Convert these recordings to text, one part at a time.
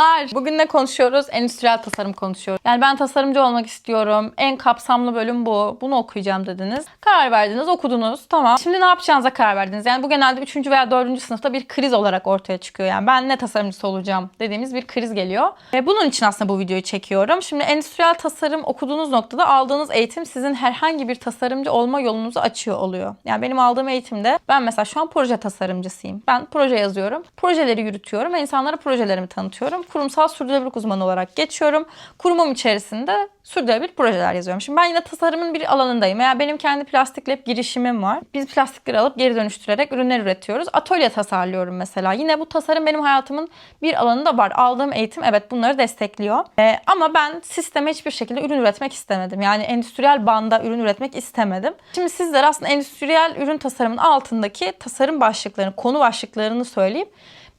kızlar. Bugün ne konuşuyoruz? Endüstriyel tasarım konuşuyoruz. Yani ben tasarımcı olmak istiyorum. En kapsamlı bölüm bu. Bunu okuyacağım dediniz. Karar verdiniz, okudunuz. Tamam. Şimdi ne yapacağınıza karar verdiniz. Yani bu genelde 3. veya 4. sınıfta bir kriz olarak ortaya çıkıyor. Yani ben ne tasarımcısı olacağım dediğimiz bir kriz geliyor. Ve bunun için aslında bu videoyu çekiyorum. Şimdi endüstriyel tasarım okuduğunuz noktada aldığınız eğitim sizin herhangi bir tasarımcı olma yolunuzu açıyor oluyor. Yani benim aldığım eğitimde ben mesela şu an proje tasarımcısıyım. Ben proje yazıyorum. Projeleri yürütüyorum ve insanlara projelerimi tanıtıyorum. Kurumsal sürdürülebilirlik uzmanı olarak geçiyorum. Kurumum içerisinde sürdürülebilir projeler yazıyorum. Şimdi ben yine tasarımın bir alanındayım. Veya benim kendi plastik lab girişimim var. Biz plastikleri alıp geri dönüştürerek ürünler üretiyoruz. Atölye tasarlıyorum mesela. Yine bu tasarım benim hayatımın bir alanında var. Aldığım eğitim evet bunları destekliyor. Ee, ama ben sisteme hiçbir şekilde ürün üretmek istemedim. Yani endüstriyel banda ürün üretmek istemedim. Şimdi sizlere aslında endüstriyel ürün tasarımının altındaki tasarım başlıklarını, konu başlıklarını söyleyeyim.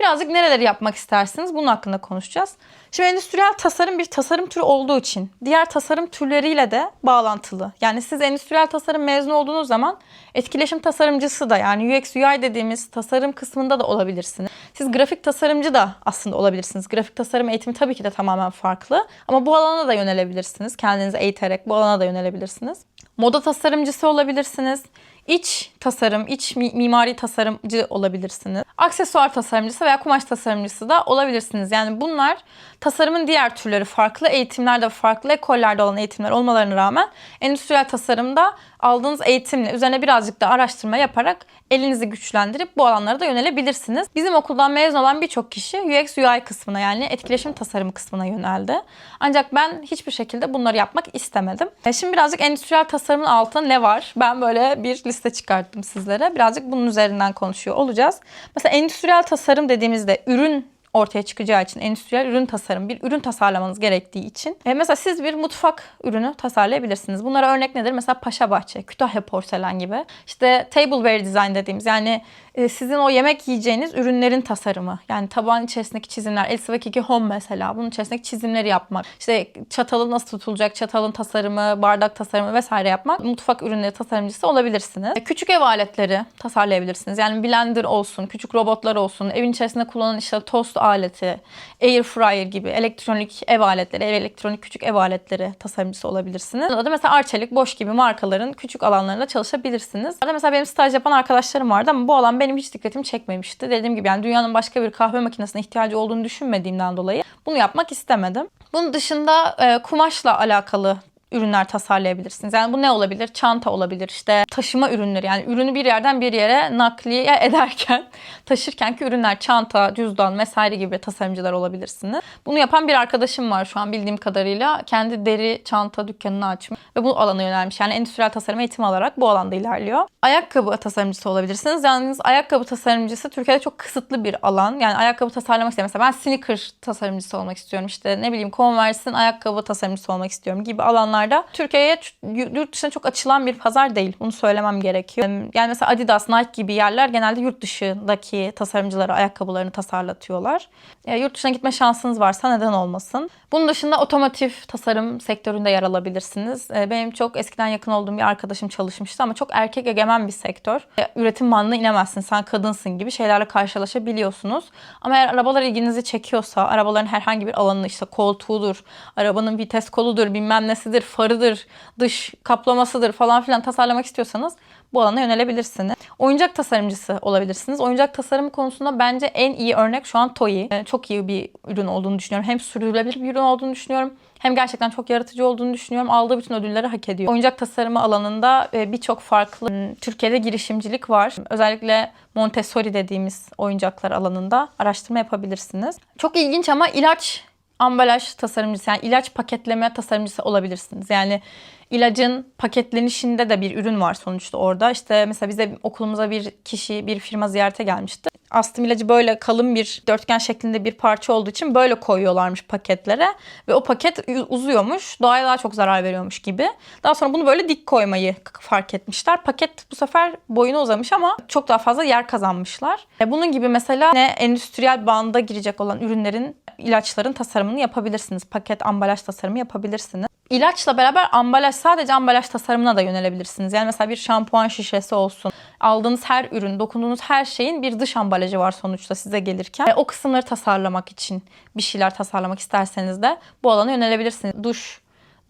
Birazcık nereleri yapmak istersiniz bunun hakkında konuşacağız. Şimdi endüstriyel tasarım bir tasarım türü olduğu için diğer tasarım türleriyle de bağlantılı. Yani siz endüstriyel tasarım mezunu olduğunuz zaman etkileşim tasarımcısı da yani UX UI dediğimiz tasarım kısmında da olabilirsiniz. Siz grafik tasarımcı da aslında olabilirsiniz. Grafik tasarım eğitimi tabii ki de tamamen farklı ama bu alana da yönelebilirsiniz. Kendinizi eğiterek bu alana da yönelebilirsiniz. Moda tasarımcısı olabilirsiniz. İç tasarım, iç mi- mimari tasarımcı olabilirsiniz. Aksesuar tasarımcısı veya kumaş tasarımcısı da olabilirsiniz. Yani bunlar tasarımın diğer türleri farklı eğitimlerde, farklı ekollerde olan eğitimler olmalarına rağmen endüstriyel tasarımda aldığınız eğitimle üzerine birazcık da araştırma yaparak elinizi güçlendirip bu alanlara da yönelebilirsiniz. Bizim okuldan mezun olan birçok kişi UX UI kısmına yani etkileşim tasarımı kısmına yöneldi. Ancak ben hiçbir şekilde bunları yapmak istemedim. E Şimdi birazcık endüstriyel tasarımın altında ne var? Ben böyle bir liste çıkarttım sizlere. Birazcık bunun üzerinden konuşuyor olacağız. Mesela endüstriyel tasarım dediğimizde ürün ortaya çıkacağı için endüstriyel ürün tasarım, bir ürün tasarlamanız gerektiği için. E mesela siz bir mutfak ürünü tasarlayabilirsiniz. Bunlara örnek nedir? Mesela Paşa Bahçe, Kütahya Porselen gibi. İşte tableware design dediğimiz yani e, sizin o yemek yiyeceğiniz ürünlerin tasarımı. Yani tabağın içerisindeki çizimler. Elsa ve Kiki Home mesela. Bunun içerisindeki çizimleri yapmak. İşte çatalı nasıl tutulacak, çatalın tasarımı, bardak tasarımı vesaire yapmak. Mutfak ürünleri tasarımcısı olabilirsiniz. E, Küçük ev aletleri tasarlayabilirsiniz. Yani blender olsun, küçük robotlar olsun, evin içerisinde kullanılan işte tost aleti, air fryer gibi elektronik ev aletleri, ev elektronik küçük ev aletleri tasarımcısı olabilirsiniz. Da mesela Arçelik, Boş gibi markaların küçük alanlarında çalışabilirsiniz. Arada mesela benim staj yapan arkadaşlarım vardı ama bu alan benim hiç dikkatimi çekmemişti. Dediğim gibi yani dünyanın başka bir kahve makinesine ihtiyacı olduğunu düşünmediğimden dolayı bunu yapmak istemedim. Bunun dışında e, kumaşla alakalı ürünler tasarlayabilirsiniz. Yani bu ne olabilir? Çanta olabilir. İşte taşıma ürünleri. Yani ürünü bir yerden bir yere nakliye ederken, taşırkenki ürünler, çanta, cüzdan vesaire gibi tasarımcılar olabilirsiniz. Bunu yapan bir arkadaşım var şu an bildiğim kadarıyla. Kendi deri çanta dükkanını açmış ve bu alana yönelmiş. Yani endüstriyel tasarım eğitimi alarak bu alanda ilerliyor. Ayakkabı tasarımcısı olabilirsiniz. Yalnız ayakkabı tasarımcısı Türkiye'de çok kısıtlı bir alan. Yani ayakkabı tasarlamak istiyorum. Mesela ben sneaker tasarımcısı olmak istiyorum. İşte ne bileyim Converse'in ayakkabı tasarımcısı olmak istiyorum gibi alanlarda Türkiye'ye yurt dışına çok açılan bir pazar değil. Bunu söylemem gerekiyor. Yani mesela Adidas, Nike gibi yerler genelde yurt dışındaki tasarımcılara ayakkabılarını tasarlatıyorlar. E, yurt dışına gitme şansınız varsa neden olmasın. Bunun dışında otomotiv tasarım sektöründe yer alabilirsiniz. E, benim çok eskiden yakın olduğum bir arkadaşım çalışmıştı ama çok erkek egemen bir sektör. E, üretim bandına inemezsin, sen kadınsın gibi şeylerle karşılaşabiliyorsunuz. Ama eğer arabalar ilginizi çekiyorsa, arabaların herhangi bir alanını işte koltuğudur, arabanın vites koludur, bilmem nesidir, farıdır, dış kaplamasıdır falan filan tasarlamak istiyorsanız bu alana yönelebilirsiniz. Oyuncak tasarımcısı olabilirsiniz. Oyuncak tasarımı konusunda bence en iyi örnek şu an Toy. E, Çok iyi bir ürün olduğunu düşünüyorum. Hem sürdürülebilir bir ürün olduğunu düşünüyorum. Hem gerçekten çok yaratıcı olduğunu düşünüyorum. Aldığı bütün ödülleri hak ediyor. Oyuncak tasarımı alanında e, birçok farklı m, Türkiye'de girişimcilik var. Özellikle Montessori dediğimiz oyuncaklar alanında araştırma yapabilirsiniz. Çok ilginç ama ilaç ambalaj tasarımcısı yani ilaç paketleme tasarımcısı olabilirsiniz. Yani ilacın paketlenişinde de bir ürün var sonuçta orada. İşte mesela bize okulumuza bir kişi, bir firma ziyarete gelmişti. Astım ilacı böyle kalın bir dörtgen şeklinde bir parça olduğu için böyle koyuyorlarmış paketlere. Ve o paket uzuyormuş. Doğaya daha çok zarar veriyormuş gibi. Daha sonra bunu böyle dik koymayı fark etmişler. Paket bu sefer boyunu uzamış ama çok daha fazla yer kazanmışlar. E, Bunun gibi mesela ne endüstriyel banda girecek olan ürünlerin, ilaçların tasarımını yapabilirsiniz. Paket, ambalaj tasarımı yapabilirsiniz. İlaçla beraber ambalaj sadece ambalaj tasarımına da yönelebilirsiniz. Yani mesela bir şampuan şişesi olsun. Aldığınız her ürün, dokunduğunuz her şeyin bir dış ambalajı var sonuçta size gelirken. E, o kısımları tasarlamak için bir şeyler tasarlamak isterseniz de bu alana yönelebilirsiniz. Duş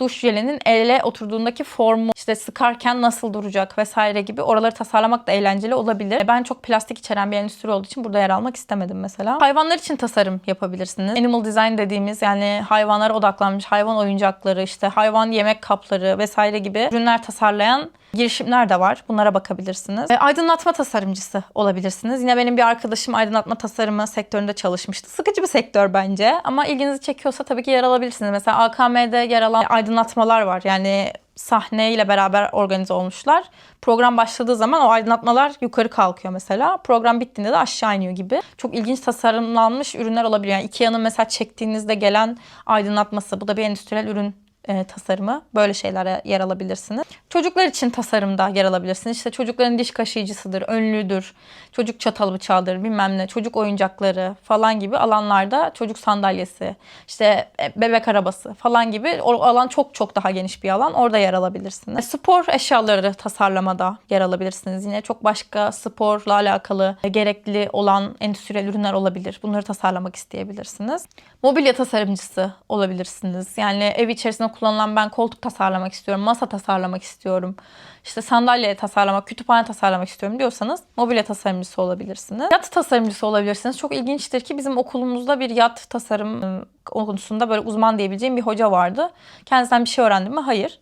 duş jelinin ele oturduğundaki formu, işte sıkarken nasıl duracak vesaire gibi oraları tasarlamak da eğlenceli olabilir. Ben çok plastik içeren bir endüstri olduğu için burada yer almak istemedim mesela. Hayvanlar için tasarım yapabilirsiniz. Animal design dediğimiz yani hayvanlara odaklanmış hayvan oyuncakları, işte hayvan yemek kapları vesaire gibi ürünler tasarlayan girişimler de var. Bunlara bakabilirsiniz. E, aydınlatma tasarımcısı olabilirsiniz. Yine benim bir arkadaşım aydınlatma tasarımı sektöründe çalışmıştı. Sıkıcı bir sektör bence ama ilginizi çekiyorsa tabii ki yer alabilirsiniz. Mesela AKM'de yer alan aydınlatmalar var. Yani sahneyle beraber organize olmuşlar. Program başladığı zaman o aydınlatmalar yukarı kalkıyor mesela. Program bittiğinde de aşağı iniyor gibi. Çok ilginç tasarımlanmış ürünler olabilir. Yani Ikea'nın mesela çektiğinizde gelen aydınlatması. Bu da bir endüstriyel ürün e, tasarımı. Böyle şeylere yer alabilirsiniz. Çocuklar için tasarımda yer alabilirsiniz. İşte çocukların diş kaşıyıcısıdır, önlüdür, çocuk çatal bıçağıdır, bilmem ne, çocuk oyuncakları falan gibi alanlarda çocuk sandalyesi, işte e, bebek arabası falan gibi o alan çok çok daha geniş bir alan. Orada yer alabilirsiniz. Spor eşyaları tasarlamada yer alabilirsiniz. Yine çok başka sporla alakalı gerekli olan endüstriyel ürünler olabilir. Bunları tasarlamak isteyebilirsiniz. Mobilya tasarımcısı olabilirsiniz. Yani ev içerisinde kullanılan ben koltuk tasarlamak istiyorum, masa tasarlamak istiyorum, işte sandalye tasarlamak, kütüphane tasarlamak istiyorum diyorsanız mobilya tasarımcısı olabilirsiniz. Yat tasarımcısı olabilirsiniz. Çok ilginçtir ki bizim okulumuzda bir yat tasarım ıı, konusunda böyle uzman diyebileceğim bir hoca vardı. Kendisinden bir şey öğrendim mi? Hayır.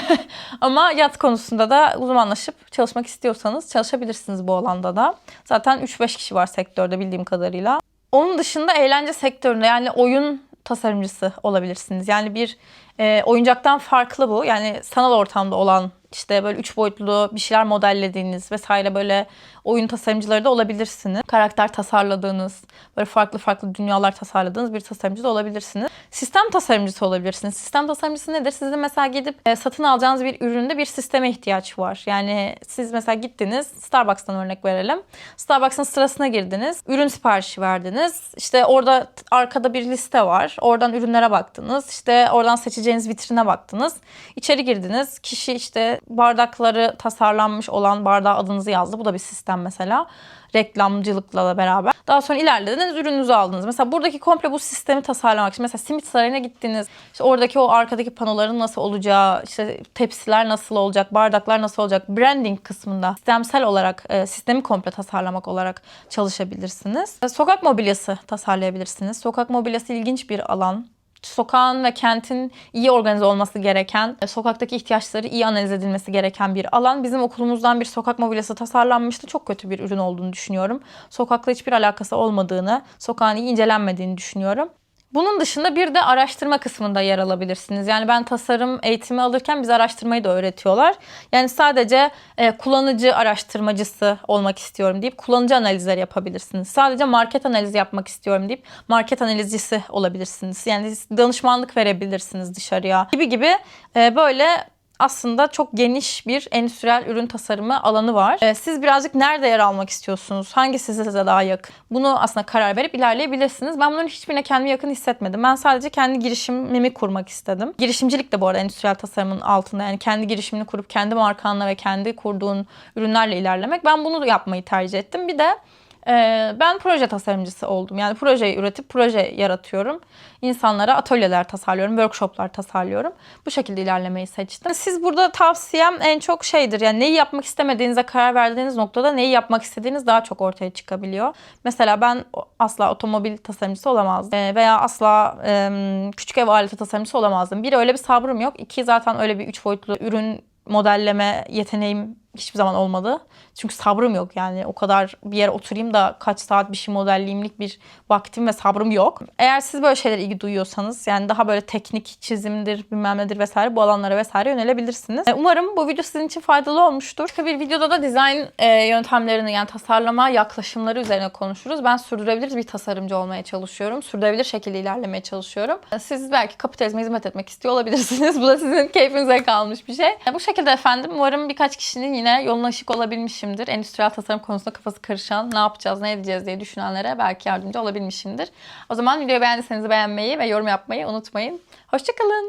Ama yat konusunda da uzmanlaşıp çalışmak istiyorsanız çalışabilirsiniz bu alanda da. Zaten 3-5 kişi var sektörde bildiğim kadarıyla. Onun dışında eğlence sektöründe yani oyun tasarımcısı olabilirsiniz. Yani bir e, oyuncaktan farklı bu. Yani sanal ortamda olan işte böyle üç boyutlu bir şeyler modellediğiniz vesaire böyle oyun tasarımcıları da olabilirsiniz. Karakter tasarladığınız, böyle farklı farklı dünyalar tasarladığınız bir tasarımcı da olabilirsiniz. Sistem tasarımcısı olabilirsiniz. Sistem tasarımcısı nedir? Sizin mesela gidip e, satın alacağınız bir üründe bir sisteme ihtiyaç var. Yani siz mesela gittiniz, Starbucks'tan örnek verelim. Starbucks'ın sırasına girdiniz, ürün siparişi verdiniz. İşte orada arkada bir liste var. Oradan ürünlere baktınız. İşte oradan seçeceğiniz vitrine baktınız. İçeri girdiniz. Kişi işte bardakları tasarlanmış olan bardağa adınızı yazdı. Bu da bir sistem mesela. Reklamcılıkla beraber. Daha sonra ilerlediniz, ürününüzü aldınız. Mesela buradaki komple bu sistemi tasarlamak için mesela simit sarayına gittiniz. İşte oradaki o arkadaki panoların nasıl olacağı, işte tepsiler nasıl olacak, bardaklar nasıl olacak, branding kısmında sistemsel olarak e, sistemi komple tasarlamak olarak çalışabilirsiniz. E, Sokak mobilyası tasarlayabilirsiniz. Sokak mobilyası ilginç bir alan sokağın ve kentin iyi organize olması gereken, e, sokaktaki ihtiyaçları iyi analiz edilmesi gereken bir alan. Bizim okulumuzdan bir sokak mobilyası tasarlanmıştı. Çok kötü bir ürün olduğunu düşünüyorum. Sokakla hiçbir alakası olmadığını, sokağın iyi incelenmediğini düşünüyorum. Bunun dışında bir de araştırma kısmında yer alabilirsiniz. Yani ben tasarım eğitimi alırken bize araştırmayı da öğretiyorlar. Yani sadece e, kullanıcı araştırmacısı olmak istiyorum deyip kullanıcı analizleri yapabilirsiniz. Sadece market analizi yapmak istiyorum deyip market analizcisi olabilirsiniz. Yani danışmanlık verebilirsiniz dışarıya gibi gibi e, böyle aslında çok geniş bir endüstriyel ürün tasarımı alanı var. Ee, siz birazcık nerede yer almak istiyorsunuz? Hangisi size daha yakın? Bunu aslında karar verip ilerleyebilirsiniz. Ben bunların hiçbirine kendimi yakın hissetmedim. Ben sadece kendi girişimimi kurmak istedim. Girişimcilik de bu arada endüstriyel tasarımın altında. Yani kendi girişimini kurup kendi markanla ve kendi kurduğun ürünlerle ilerlemek. Ben bunu yapmayı tercih ettim. Bir de ben proje tasarımcısı oldum. Yani projeyi üretip proje yaratıyorum. İnsanlara atölyeler tasarlıyorum, workshoplar tasarlıyorum. Bu şekilde ilerlemeyi seçtim. Siz burada tavsiyem en çok şeydir. Yani neyi yapmak istemediğinize karar verdiğiniz noktada neyi yapmak istediğiniz daha çok ortaya çıkabiliyor. Mesela ben asla otomobil tasarımcısı olamazdım. Ee, veya asla küçük ev aleti tasarımcısı olamazdım. Bir öyle bir sabrım yok. İki zaten öyle bir üç boyutlu ürün modelleme yeteneğim hiçbir zaman olmadı. Çünkü sabrım yok yani o kadar bir yere oturayım da kaç saat bir şey modelleyimlik bir vaktim ve sabrım yok. Eğer siz böyle şeylere ilgi duyuyorsanız yani daha böyle teknik çizimdir bilmem nedir vesaire bu alanlara vesaire yönelebilirsiniz. E, Umarım bu video sizin için faydalı olmuştur. Başka bir videoda da dizayn e, yöntemlerini yani tasarlama yaklaşımları üzerine konuşuruz. Ben sürdürülebilir bir tasarımcı olmaya çalışıyorum. Sürdürülebilir şekilde ilerlemeye çalışıyorum. E, Siz belki kapitalizme hizmet etmek istiyor olabilirsiniz. bu da sizin keyfinize kalmış bir şey. Bu şekilde efendim umarım birkaç kişinin yine yoluna ışık olabilmişimdir. Endüstriyel tasarım konusunda kafası karışan, ne yapacağız, ne edeceğiz diye düşünenlere belki yardımcı olabilmişimdir. O zaman videoyu beğendiyseniz beğenmeyi ve yorum yapmayı unutmayın. Hoşçakalın.